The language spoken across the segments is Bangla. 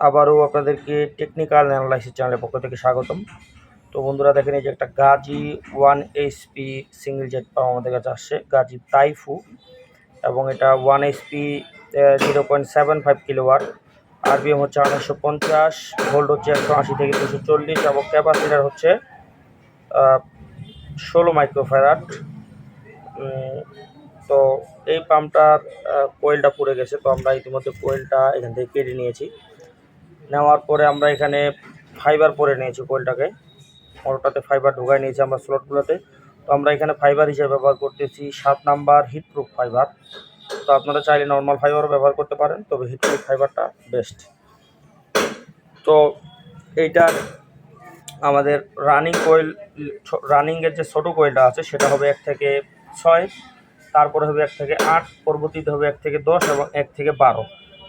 আবারও আপনাদেরকে টেকনিক্যাল অ্যানালাইসিস চ্যানেলের পক্ষ থেকে স্বাগতম। তো বন্ধুরা, দেখেন এই যে একটা Gazi one H P single jet pump আমাদের কাছে আসছে, গাজি তাইফু। এবং এটা one H P zero point seven five kilowatt R B M হচ্ছে আঠারোশো পঞ্চাশ ভোল্ট হচ্ছে একশো আশি থেকে দুশো চল্লিশ এবং ক্যাপাসিটার হচ্ছে ষোলো মাইক্রোফ্যারাট তো এই পাম্পটার কোয়েলটা পুড়ে গেছে, তো আমরা ইতিমধ্যে কোয়েলটা এখান থেকে কেটে নিয়েছি। নেওয়ার পরে আমরা এখানে ফাইবার পরে নিয়েছি কোয়েলটাকে মোটরটাতে ফাইবার ঢুকাই নিয়েছি আমরা স্লটগুলোতে তো আমরা এখানে ফাইবার হিসেবে ব্যবহার করতেছি সাত নাম্বার হিটপ্রুফ ফাইবার তো আপনারা চাইলে নর্মাল ফাইবারও ব্যবহার করতে পারেন, তবে হিটপ্রুফ ফাইবারটা বেস্ট তো এইটার আমাদের রানিং কোয়েল রানিংয়ের যে ছোটো কোয়েলটা আছে, সেটা হবে এক থেকে ছয়। তারপরে হবে এক থেকে আট, পরবর্তীতে হবে এক থেকে দশ এবং এক থেকে বারো।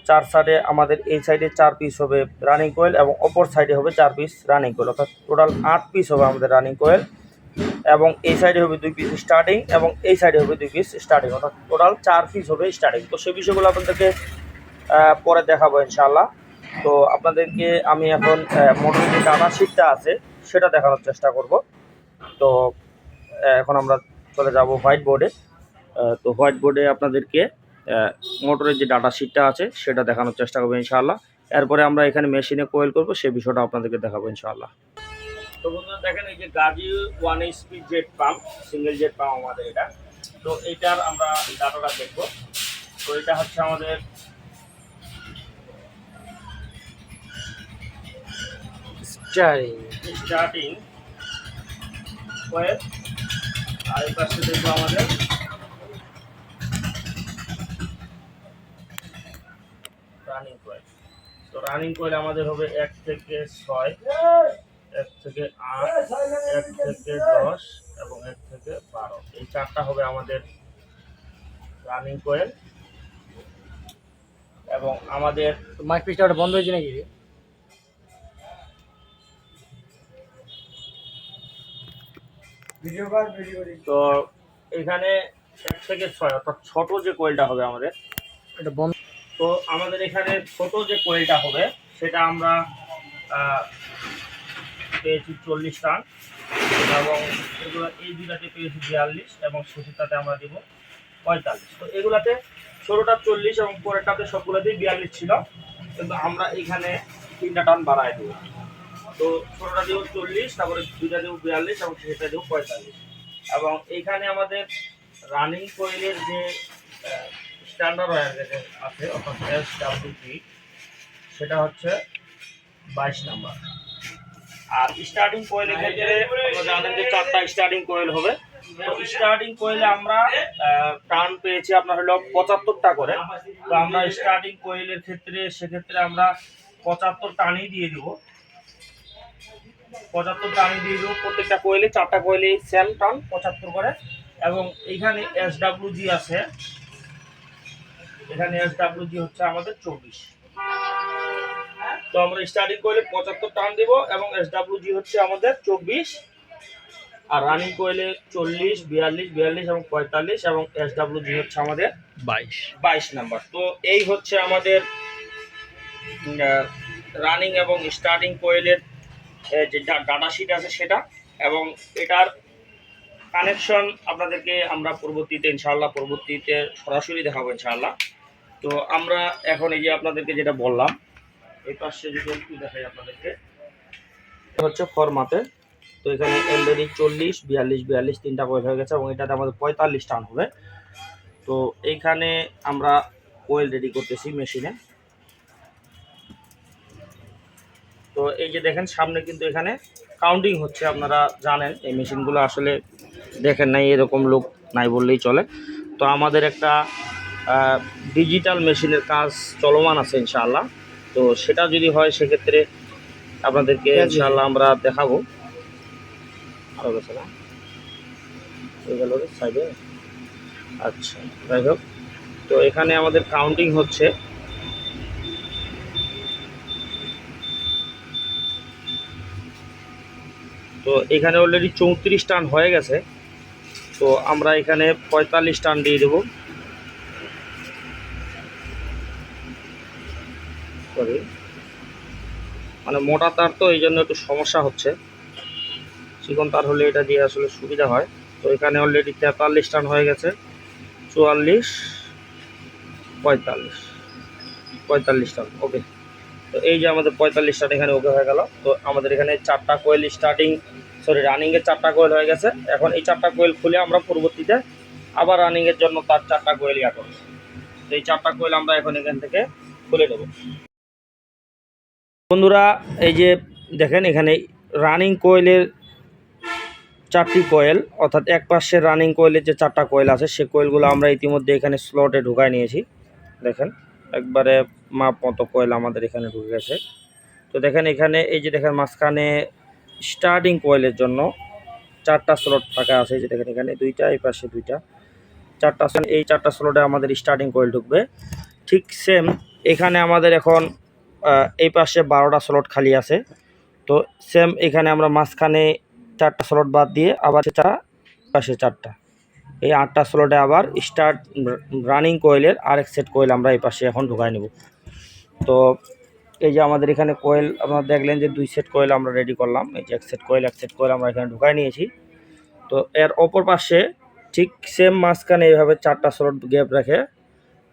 চার সাইডে আমাদের এই সাইডে চার পিস হবে রানিং কোয়েল এবং অপর সাইডে হবে চার পিস রানিং কোয়েল অর্থাৎ টোটাল আট পিস হবে আমাদের রানিং কোয়েল এবং এই সাইডে হবে দুই পিস স্টার্টিং এবং এই সাইডে হবে দুই পিস স্টার্টিং অর্থাৎ টোটাল চার পিস হবে স্টার্টিং তো সেই বিষয়গুলো আপনাদেরকে পরে দেখাবো ইনশাআল্লাহ। তো আপনাদেরকে আমি এখন মোটর যে ডাটা শিটটা আছে সেটা দেখানোর চেষ্টা করব। তো এখন আমরা চলে যাব হোয়াইট বোর্ডে তো হোয়াইট বোর্ডে আপনাদেরকে মোটরের যে ডাটা শিটটা আছে সেটা দেখানোর চেষ্টা করব ইনশাআল্লাহ। এরপরে আমরা এখানে মেশিনে কোয়েল করব সেই বিষয়টা আপনাদেরকে দেখাবো ইনশাআল্লাহ। তো বন্ধুরা দেখেন এই যে Gazi one H P jet pump single jet pump আমাদের এটা। তো এইটার আমরা ডাটাটা দেখব। তো এটা হচ্ছে আমাদের স্টারিং স্টার্টিং কোয়েল আর এই পাশে দেখব আমাদের রানিং কোয়েল তো রানিং কোয়েল আমাদের হবে এক থেকে ছয় এক থেকে আট এক থেকে দশ এবং এক থেকে বারো। এই চারটা হবে আমাদের রানিং কোয়েল এবং আমাদের মাইক পিসটা ওটা বন্ধ হয়েছে নাকি তো এখানে এক থেকে ছয় অর্থাৎ ছোট যে কোয়েলটা হবে আমাদের এটা বন্ধ তো আমাদের এখানে ছোট যে কোয়েলটা হবে, সেটা আমরা পেয়েছি চল্লিশ রান। এবং এগুলো, এই দুটাতে পেয়েছি বিয়াল্লিশ এবং শেষেরটাতে আমরা দিব পঁয়তাল্লিশ। তো এগুলাতে ষোলোটা চল্লিশ এবং পরেরটাতে সবগুলোতেই বিয়াল্লিশ ছিল। কিন্তু আমরা এখানে তিনটা টান বাড়ায় দেবো। তো ষোলোটা দিব চল্লিশ, তারপরে দুইটা দেবো বিয়াল্লিশ এবং শেষেরটা দেবো পঁয়তাল্লিশ। এবং এইখানে আমাদের রানিং কোয়েলের যে স্ট্যান্ডার্ড ওয়্যার যেটা আছে, অর্থাৎ এস ডাব্লিউপি সেটা হচ্ছে বাইশ নাম্বার। আর স্টার্টিং কোয়েলের ক্ষেত্রে জানেন যে চারটা স্টার্টিং কোয়েল হবে। স্টার্টিং কোয়েলে আমরা টার্ন পেয়েছি আপনার হলো পঁচাত্তরটা করে। তো আমরা স্টার্টিং কোয়েলের ক্ষেত্রে, সেক্ষেত্রে আমরা পঁচাত্তর টানই দিয়ে দিব। পঁচাত্তর টানই দিয়ে দেবো, প্রত্যেকটা কোয়েলে চারটা কোয়েলে সেম টান, পঁচাত্তর করে। এবং এইখানে এস জি আছে এখানে এস জি হচ্ছে আমাদের চব্বিশ। তো আমরা স্টার্টিং কোয়েলে পঁচাত্তর টান দিব এবং এস জি হচ্ছে আমাদের চব্বিশ। আর রানিং কোয়েলে চল্লিশ বিয়াল্লিশ বিয়াল্লিশ এবং পঁয়তাল্লিশ এবং এস জি হচ্ছে আমাদের বাইশ। বাইশ নাম্বার তো এই হচ্ছে আমাদের রানিং এবং স্টার্টিং কোয়েলের যে ডাটা শিট আছে সেটা এবং এটার কানেকশন আপনাদেরকে আমরা পরবর্তীতে ইনশাআল্লাহ পরবর্তীতে সরাসরি দেখাবো ইনশাআল্লাহ। তো আমরা এখন এই যে আপনাদেরকে যেটা বললাম, এই পাশে যদি একটু দেখাই আপনাদেরকে। এটা হচ্ছে ফরমাতে। তো এখানে অলরেডি চল্লিশ, বিয়াল্লিশ বিয়াল্লিশ তিনটা কোয়েল হয়ে গেছে এবং এটাতে আমাদের পঁয়তাল্লিশ টান হবে। তো এইখানে আমরা কোয়েল রেডি করতেছি মেশিনে তো এই যে দেখেন, সামনে কিন্তু এখানে কাউন্টিং হচ্ছে, আপনারা জানেন, এই মেশিনগুলো আসলে দেখেন নাই, এরকম লোক নাই বললেই চলে। তো আমাদের একটা ডিজিটাল মেশিনের কাজ চলমান আছে ইনশাআল্লাহ। তো সেটা যদি হয় সেক্ষেত্রে আপনাদেরকে। ইনশাআল্লাহ আমরা দেখাবো। আরও গেছে না? এই সাইডে আচ্ছা যাই হোক। তো এখানে আমাদের কাউন্টিং হচ্ছে। তো এখানে অলরেডি চৌত্রিশ টান হয়ে গেছে। তো আমরা এখানে পঁয়তাল্লিশ টান দিয়ে দেবো। মানে মোটা তার তো এই জন্য একটু সমস্যা হচ্ছে। চিকন তার হলে এটা দিয়ে আসলে সুবিধা হয়। তো এখানে অলরেডি তেতাল্লিশ টান হয়ে গেছে। চুয়াল্লিশ, পঁয়তাল্লিশ পঁয়তাল্লিশ টান ওকে তো এই যে আমাদের পঁয়তাল্লিশ টান এখানে ওকে হয়ে গেল। তো আমাদের এখানে চারটা কোয়েল স্টার্টিং সরি রানিংয়ের চারটা কোয়েল হয়ে গেছে। এখন এই চারটা কোয়েল খুলে আমরা পরবর্তীতে আবার রানিংয়ের জন্য তার চারটা কোয়েল ইয়া করব তো এই চারটা কোয়েল আমরা এখন এখান থেকে খুলে নেব। বন্ধুরা, এই যে দেখেন এখানে রানিং কোয়েলের চারটি কোয়েল অর্থাৎ এক পাশে রানিং কোয়েলের যে চারটা কোয়েল আছে, সে কোয়েলগুলো আমরা ইতিমধ্যে এখানে স্লটে ঢুকায় নিয়েছি। দেখেন, একবারে মাপ মতো কোয়েল আমাদের এখানে ঢুকে গেছে। তো দেখেন এখানে, এই যে দেখেন মাঝখানে স্টার্টিং কোয়েলের জন্য চারটা স্লট ফাঁকা আছে। যে দেখেন এখানে দুইটা, এই পাশে দুইটা। চারটা এই চারটা স্লটে আমাদের স্টার্টিং কোয়েল ঢুকবে। ঠিক সেম এখানে আমাদের এখন এই পাশে বারোটা স্লট খালি আছে। তো সেম এখানে আমরা মাঝখানে চারটা স্লট বাদ দিয়ে আবার চারটা পাশে চারটা। এই আটটা স্লটে আবার স্টার্ট রানিং কোয়েলের আরেক সেট কোয়েল আমরা এই পাশে এখন ঢুকাই নেব। তো এই যে আমাদের এখানে কোয়েল আপনারা দেখলেন যে দুই সেট কোয়েল আমরা রেডি করলাম। এই যে এক সেট কোয়েল এক সেট কোয়েল আমরা এখানে ঢুকাই নিয়েছি। তো এর অপর পাশে ঠিক সেম মাঝখানে এইভাবে চারটা স্লট গ্যাপ রেখে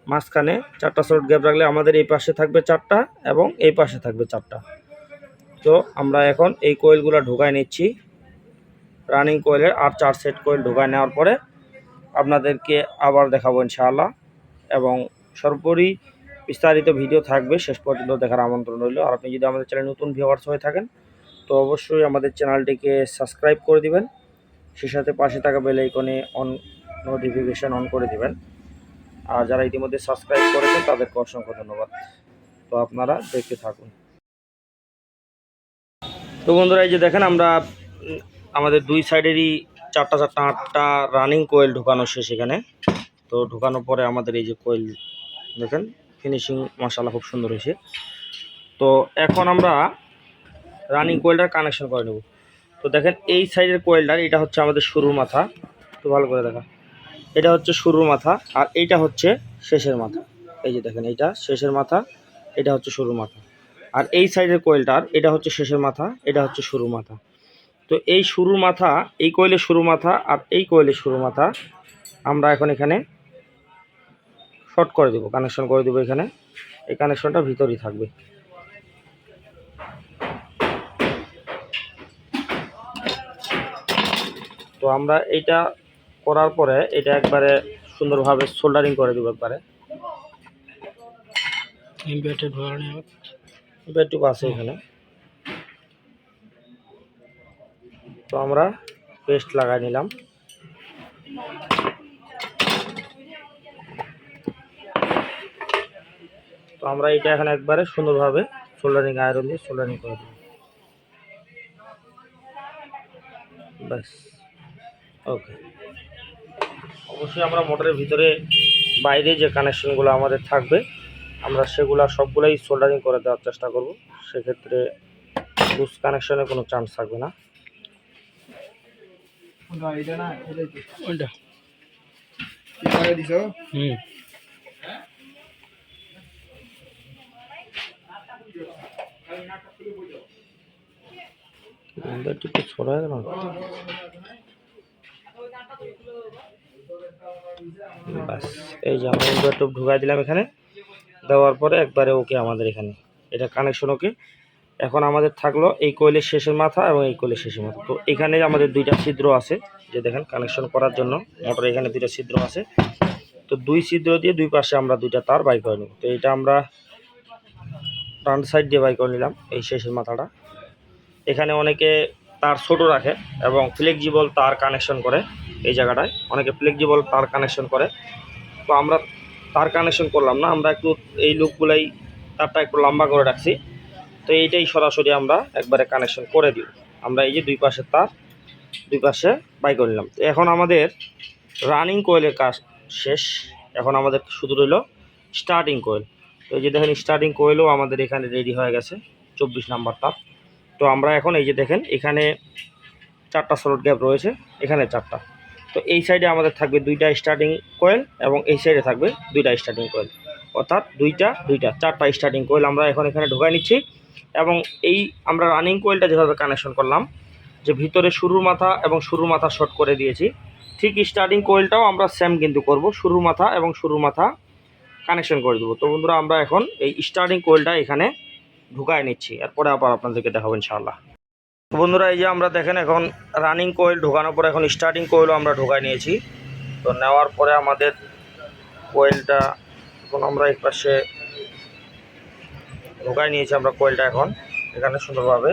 মাঝখানে চারটা স্লট গ্যাপ রাখলে আমাদের এই পাশে থাকবে চারটা এবং এই পাশে থাকবে চারটা। তো আমরা এখন এই কোয়েলগুলো ঢুকাই নিচ্ছি। রানিং কোয়েলের আর চার সেট কোয়েল ঢুকাই নেওয়ার পরে আপনাদেরকে আবার দেখাবো ইনশাআল্লাহ। এবং সর্বোপরি বিস্তারিত ভিডিও থাকবে, শেষ পর্যন্ত দেখার আমন্ত্রণ রইল। আর আপনি যদি আমাদের চ্যানেলে নতুন ভিউয়ার্স হয়ে থাকেন, তো অবশ্যই আমাদের চ্যানেলটিকে সাবস্ক্রাইব করে দিবেন। সে সাথে পাশে থাকা বেল আইকনে অন নোটিফিকেশন অন করে দিবেন। আর যারা ইতিমধ্যে সাবস্ক্রাইব করেছেন, তাদেরকে অসংখ্য ধন্যবাদ। তো আপনারা দেখতে থাকুন। তো বন্ধুরা, এই যে দেখেন আমরা আমাদের দুই সাইডেরই চারটা চারটা আটটা রানিং কোয়েল ঢুকানো শেষ এখানে। তো ঢুকানোর পরে আমাদের এই যে কোয়েল দেখেন ফিনিশিং মশালা খুব সুন্দর হয়েছে। তো এখন আমরা রানিং কোয়েলটার কানেকশন করে নেব। তো দেখেন, এই সাইডের কোয়েলটার এটা হচ্ছে আমাদের শুরুর মাথা। তো ভালো করে দেখা। এটা হচ্ছে শুরুর মাথা আর এইটা হচ্ছে শেষের মাথা। এই যে দেখেন এইটা শেষের মাথা, এটা হচ্ছে শুরুর মাথা। আর এই সাইডের কোয়েলটার এটা হচ্ছে শেষের মাথা, এটা হচ্ছে শুরুর মাথা। তো এই শুরুর মাথা, এই কোয়েলের শুরু মাথা আর এই কোয়েলের শুরু মাথা আমরা এখন এখানে শর্ট করে দেবো কানেকশন করে দেবো এখানে। এই কানেকশনটা ভিতরেই থাকবে। তো আমরা এইটা করার পরে এটা একবারে সুন্দরভাবে সোল্ডারিং করে দেবো একবারে। ইনভার্টার ঢোকানো বেডটুকু আছে এখানে। তো আমরা পেস্ট লাগাই নিলাম। তো আমরা এটা এখানে একবারে সুন্দরভাবে সোল্ডারিং আয়রন দিয়ে সোল্ডারিং করে দেবো ব্যাস। ওকে অবশ্যই আমরা মোটরের ভিতরে বাইরে যে কানেকশনগুলো আমাদের থাকবে আমরা সেগুলো সবগুলোই সোল্ডারিং করে দেওয়ার চেষ্টা করব। সেক্ষেত্রে লুজ কানেকশনে কোনো চান্স থাকবে না। হুম। একটু ব্যাস এই যে আমরা ইনভার্টার ঢুকাই দিলাম এখানে। দেওয়ার পরে একবারে ওকে আমাদের এখানে। এটা কানেকশন ওকে। এখন আমাদের থাকল এই কোয়েলের শেষের মাথা এবং এই কোয়েলের শেষের মাথা। তো এখানে আমাদের দুইটা ছিদ্র আছে, যে দেখেন কানেকশন করার জন্য। মোটর এখানে দুইটা ছিদ্র আছে। তো দুই ছিদ্র দিয়ে দুই পাশে আমরা দুইটা তার বাই করে নেব। তো এটা আমরা ডান সাইড দিয়ে বাই করে নিলাম এই শেষের মাথাটা। এখানে অনেকে তার ছোট রাখে এবং ফ্লেক্সিবল তার কানেকশন করে। এই জায়গাটায়। অনেকে ফ্লেক্সিবল তার কানেকশন করে। তো আমরা তার কানেকশন করলাম না, আমরা একটু এই লুকগুলাই তারটা একটু লম্বা করে রাখছি। তো এইটাই সরাসরি আমরা একবারে কানেকশন করে দিই। আমরা এই যে দুই পাশের তার, দুই পাশে বাই করে নিলাম। তো এখন আমাদের রানিং কোয়েলের কাজ শেষ। এখন আমাদের শুধু রইল স্টার্টিং কোয়েল তো এই যে দেখেন স্টার্টিং কোয়েলও আমাদের এখানে রেডি হয়ে গেছে, চব্বিশ নাম্বার তার। তো আমরা এখন এই যে দেখেন, এখানে চারটা স্লট গ্যাপ রয়েছে, এখানে চারটা। তো এই সাইডে আমাদের থাকবে দুইটা স্টার্টিং কোয়েল এবং এই সাইডে থাকবে দুইটা স্টার্টিং কোয়েল অর্থাৎ দুইটা দুইটা, চারটা স্টার্টিং কোয়েল আমরা এখন এখানে ঢোকাই নিচ্ছি এবং এই আমরা রানিং কোয়েলটা যেভাবে কানেকশন করলাম, যে ভিতরে শুরুর মাথা এবং শুরুর মাথা শর্ট করে দিয়েছি, ঠিক স্টার্টিং কোয়েলটাও আমরা সেম কিন্তু করব, শুরুর মাথা এবং শুরুর মাথা কানেকশন করে দেবো। তো বন্ধুরা, আমরা এখন এই স্টার্টিং কোয়েলটা এখানে ঢুকায় নিচ্ছি। এরপরে আবার আপনাদেরকে দেখাবো ইনশাআল্লাহ। বন্ধুরা, এই যে আমরা দেখেন এখন রানিং কোয়েল ঢোকানোর পরে এখন স্টার্টিং কোয়েলও আমরা ঢোকায় নিয়েছি। তো নেওয়ার পরে আমাদের কোয়েলটা এখন আমরা এই পাশে ঢোকায় নিয়েছি আমরা কোয়েলটা এখন, এখানে সুন্দরভাবে।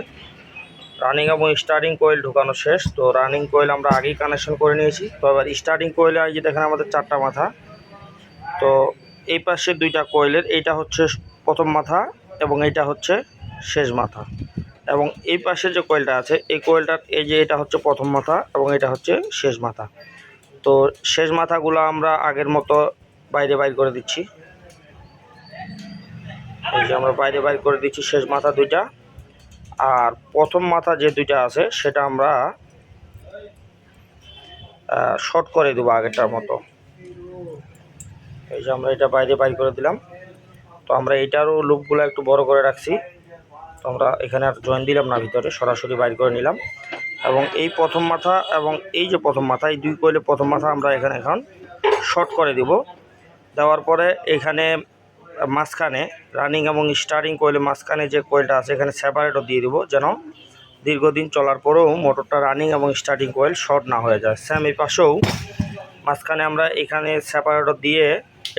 রানিং এবং স্টার্টিং কোয়েল ঢোকানো শেষ, তো রানিং কোয়েল আমরা আগেই কানেকশন করে নিয়েছি। তো এবার স্টার্টিং কোয়েলে এই যে দেখেন আমাদের চারটা মাথা, তো এই পাশে দুইটা কোয়েলের এইটা হচ্ছে প্রথম মাথা এবং এইটা হচ্ছে শেষ মাথা। এবং এই পাশে যে কোয়েলটা আছে, এই কোয়েলটার এই যে এটা হচ্ছে প্রথম মাথা এবং এটা হচ্ছে শেষ মাথা। তো শেষ মাথাগুলো আমরা আগের মতো বাইরে বাইর করে দিচ্ছি। এই যে আমরা বাইরে বাইর করে দিচ্ছি শেষ মাথা দুইটা। আর প্রথম মাথা যে দুইটা আছে, সেটা আমরা শর্ট করে দেবো আগেরটার মতো। এই যে আমরা এটা বাইরে বাইর করে দিলাম। তো আমরা এটারও লুপগুলো একটু বড় করে রাখছি। তো আমরা এখানে আর জয়েন দিলাম না ভিতরে, সরাসরি বাইর করে নিলাম। এবং এই প্রথম মাথা এবং এই যে প্রথম মাথা, এই দুই কোয়েলে প্রথম মাথা আমরা এখানে এখন শর্ট করে দিব। দেওয়ার পরে এখানে মাঝখানে রানিং এবং স্টার্টিং কোয়েলের মাঝখানে যে কোয়েলটা আছে, এখানে সেপারেটও দিয়ে দিব যেন দীর্ঘদিন চলার পরেও মোটরটা রানিং এবং স্টার্টিং কোয়েল শর্ট না হয়ে যায়। স্যাম এই পাশেও মাঝখানে আমরা এখানে সেপারেটর দিয়ে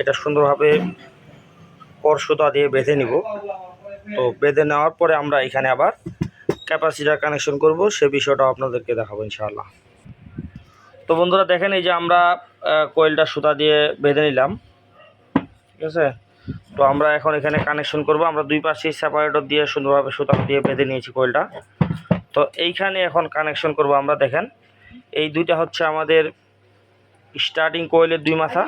এটা সুন্দরভাবে পরশুতা দিয়ে বেঁধে নিব। তো বেঁধে নেওয়ার পরে আমরা এখানে আবার ক্যাপাসিটার কানেকশন করব, সে বিষয়টাও আপনাদেরকে দেখাবো ইনশাআল্লাহ। তো বন্ধুরা দেখেন এই যে আমরা কোয়েলটা সুতা দিয়ে বেঁধে নিলাম, ঠিক আছে? তো আমরা এখন এখানে কানেকশন করব, আমরা দুই পাশে সেপারেটর দিয়ে সুন্দরভাবে সুতা দিয়ে বেঁধে নিয়েছি কোয়েলটা তো এইখানে এখন কানেকশন করব আমরা, দেখেন। এই দুইটা হচ্ছে আমাদের স্টার্টিং কোয়েলের দুই মাথা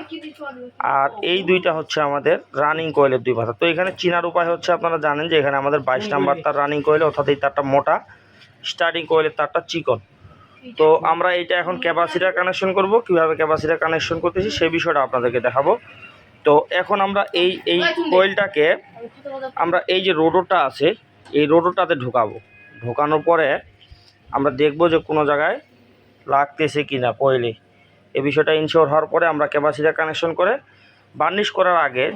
আর এই দুইটা হচ্ছে আমাদের রানিং কোয়েলের দুই মাথা। তো এখানে চিনার উপায় হচ্ছে আপনারা জানেন যে এখানে আমাদের বাইশ নাম্বার তার রানিং কোয়েল অর্থাৎ এই তারটা মোটা। স্টার্টিং কোয়েলের তারটা চিকন। তো আমরা এইটা এখন ক্যাপাসিটার কানেকশন করব। কীভাবে ক্যাপাসিটার কানেকশন করতেছি সেই বিষয়টা আপনাদেরকে দেখাবো। তো এখন আমরা এই এই কোয়েলটাকে আমরা এই যে রোডোটা আছে এই রোডোটাতে ঢোকাবো। ঢোকানোর পরে আমরা দেখব যে কোনো জায়গায় লাগতেছে কি না কোয়েলে। এই বিষয়টা ইনশিওর হওয়ার পরে আমরা ক্যাপাসিটার কানেকশন করে বার্নিশ করার আগে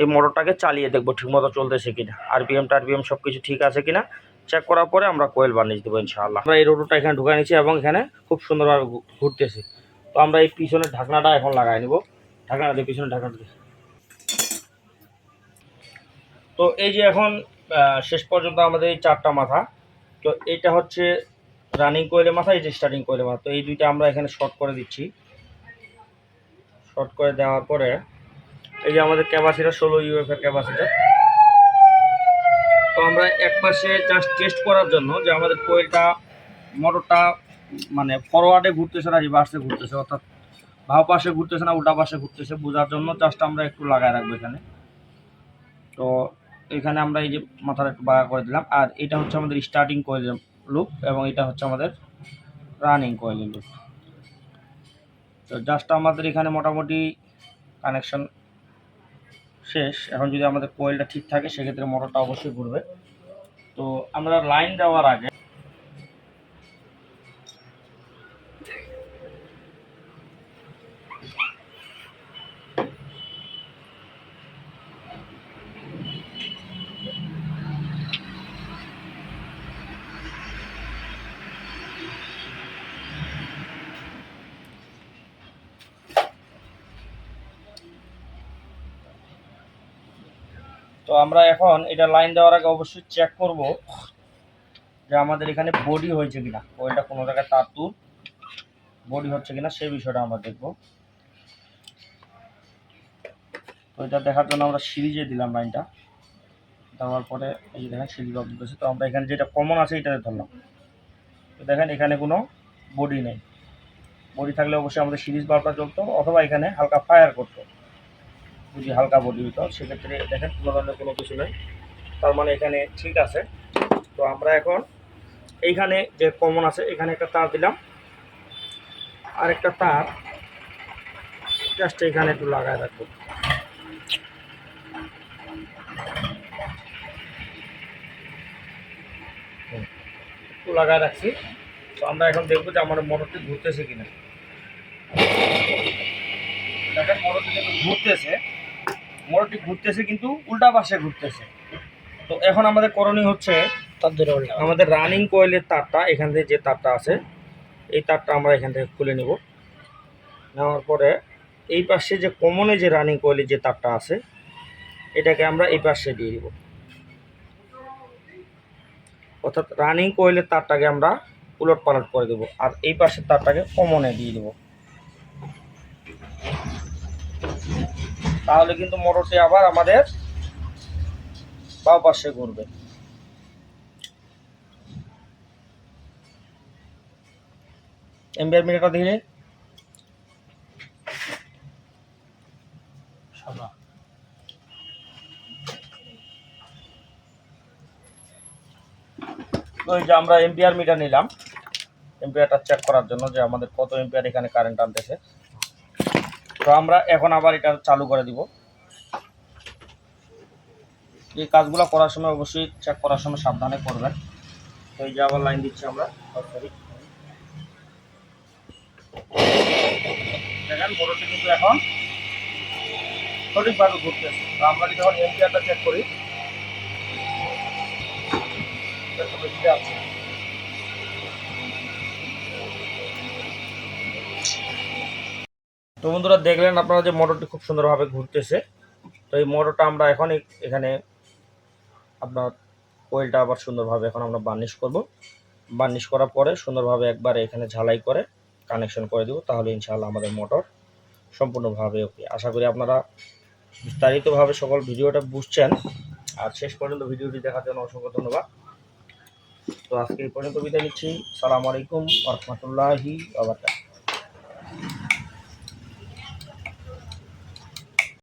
এই মোটরটাকে চালিয়ে দেখব ঠিকমতো চলতেছে কিনা আরপিএম টারপিএম সব কিছু ঠিক আছে কিনা চেক করার পরে আমরা কোয়েল বার্নিশ দেবো ইনশাআল্লাহ। আমরা এই রোডটা এখানে ঢুকে নিচ্ছি এবং এখানে খুব সুন্দরভাবে ঘুরতেছে। তো আমরা এই পিছনের ঢাকনাটা এখন লাগাই নিব। ঢাকনাটা দিয়ে পিছনের ঢাকনাটা দিয়ে। তো এই যে এখন শেষ পর্যন্ত আমাদের এই চারটা মাথা, তো এইটা হচ্ছে রানিং কোয়েলের মাথা, এই যে স্টার্টিং কোয়েলের মাথা, তো এই দুইটা আমরা এখানে শর্ট করে দিচ্ছি। শর্ট করে দেওয়ার পরে, এই যে আমাদের ক্যাপাসিটার ষোলো ইউএফের ক্যাপাসিটার তো আমরা এক পাশে জাস্ট টেস্ট করার জন্য যে আমাদের কোয়েলটা মোটরটা মানে ফরওয়ার্ডে ঘুরতেছে না রিভার্সে ঘুরতেছে, অর্থাৎ ভাও পাশে ঘুরতেছে না, উল্টা পাশে ঘুরতেছে, বোঝার জন্য জাস্ট আমরা একটু লাগায় রাখব এখানে। তো এখানে আমরা এই যে মাথাটা একটু বাঁকা করে দিলাম। আর এটা হচ্ছে আমাদের স্টার্টিং কোয়েলের লুপ এবং এটা হচ্ছে আমাদের রানিং কোয়েলের লুপ তো জাস্ট আমাদের এখানে মোটামুটি কানেকশন শেষ। এখন যদি আমাদের কোয়েলটা ঠিক থাকে, সেক্ষেত্রে মোটরটা অবশ্যই ঘুরবে। তো আমরা লাইন দেওয়ার আগে তো আমরা এখন এটা লাইন দেওয়ার আগে অবশ্যই চেক করব যে আমাদের এখানে বডি হয়েছে কিনা। কোয়েলটা কোনো জায়গায় তার তুর বডি হচ্ছে কিনা সেই বিষয়টা আমরা দেখব। তো এটা দেখার জন্য আমরা সিরিজে দিলাম লাইনটা দেওয়ার পরে এই দেখেন সিরিজ অফ দিতেছে তো আমরা এখানে যেটা কমন আছে এটাতে ধরলাম। তো দেখেন এখানে কোনো বডি নেই। বডি থাকলে অবশ্যই আমাদের সিরিজ বাল্বটা চলতো অথবা এখানে হালকা ফায়ার করতো যদি হালকা বডি হতো সেক্ষেত্রে দেখেন কোনো ধরনের কোনো কিছু নেই। তার মানে এখানে ঠিক আছে। তো আমরা এখন এইখানে যে কমন আছে, এখানে একটা তার দিলাম। আর একটা তার জাস্ট এখানে একটু লাগায় রাখব। একটু লাগায় রাখছি। তো আমরা এখন দেখব যে আমার মোটরটি ঘুরতেছে কিনা। দেখেন মোটরটি ঘুরতেছে। মোটরটি ঘুরতেছে কিন্তু উল্টা পাশে ঘুরতেছে। তো এখন আমাদের করণীয় হচ্ছে আমাদের রানিং কোয়েলের তারটা এখান থেকে যে তারটা আছে এই তারটা আমরা এখান থেকে খুলে নেব। নেওয়ার পরে এই পাশে যে কমনে যে রানিং কোয়েলের যে তারটা আছে এটাকে আমরা এই পাশে দিয়ে দিব। অর্থাৎ রানিং কোয়েলের তারটাকে আমরা উলট পালট করে দেবো আর এই পাশের তারটাকে কমনে দিয়ে দেবো। তাহলে কিন্তু মোটরটি আবার আমাদের বাম পাশে ঘুরবে। এম্বিয়ার মিটারটা তো এই যে আমরা এম্পিয়ার মিটার নিলাম। এম্পিয়ারটা চেক করার জন্য যে আমাদের কত এম্পিয়ার এখানে কারেন্ট আনতেছে। তো আমরা এখন আবার এটা চালু করে দিব। এই কাজগুলো করার সময় অবশ্যই চেক করার সময় সাবধানে করবেন। তো এই যে আবার লাইন দিচ্ছি আমরা। সরি দেখেন, মোটরটি কিন্তু এখন সঠিকভাবে ঘুরতেছে। তো আমরা যদি যখন এম্পিয়ারটা চেক করি আছে। তো বন্ধুরা দেখলেন আপনারা যে মোটরটি খুব সুন্দরভাবে ঘুরতেছে। তো এই মোটরটা আমরা এখন এখানে আপনার কোয়েলটা আবার সুন্দরভাবে এখন আমরা বার্নিশ করব। বার্নিশ করার পরে সুন্দরভাবে একবার এখানে ঝালাই করে কানেকশন করে দেবো, তাহলে ইনশাআল্লাহ আমাদের মোটর সম্পূর্ণভাবে ওকে আশা করি আপনারা বিস্তারিতভাবে সকল ভিডিওটা বুঝছেন। আর শেষ পর্যন্ত ভিডিওটি দেখার জন্য অসংখ্য ধন্যবাদ। তো আজকে এই পর্যন্ত বিদায় নিচ্ছি। সালাম আলাইকুম রহমতুল্লাহি আবার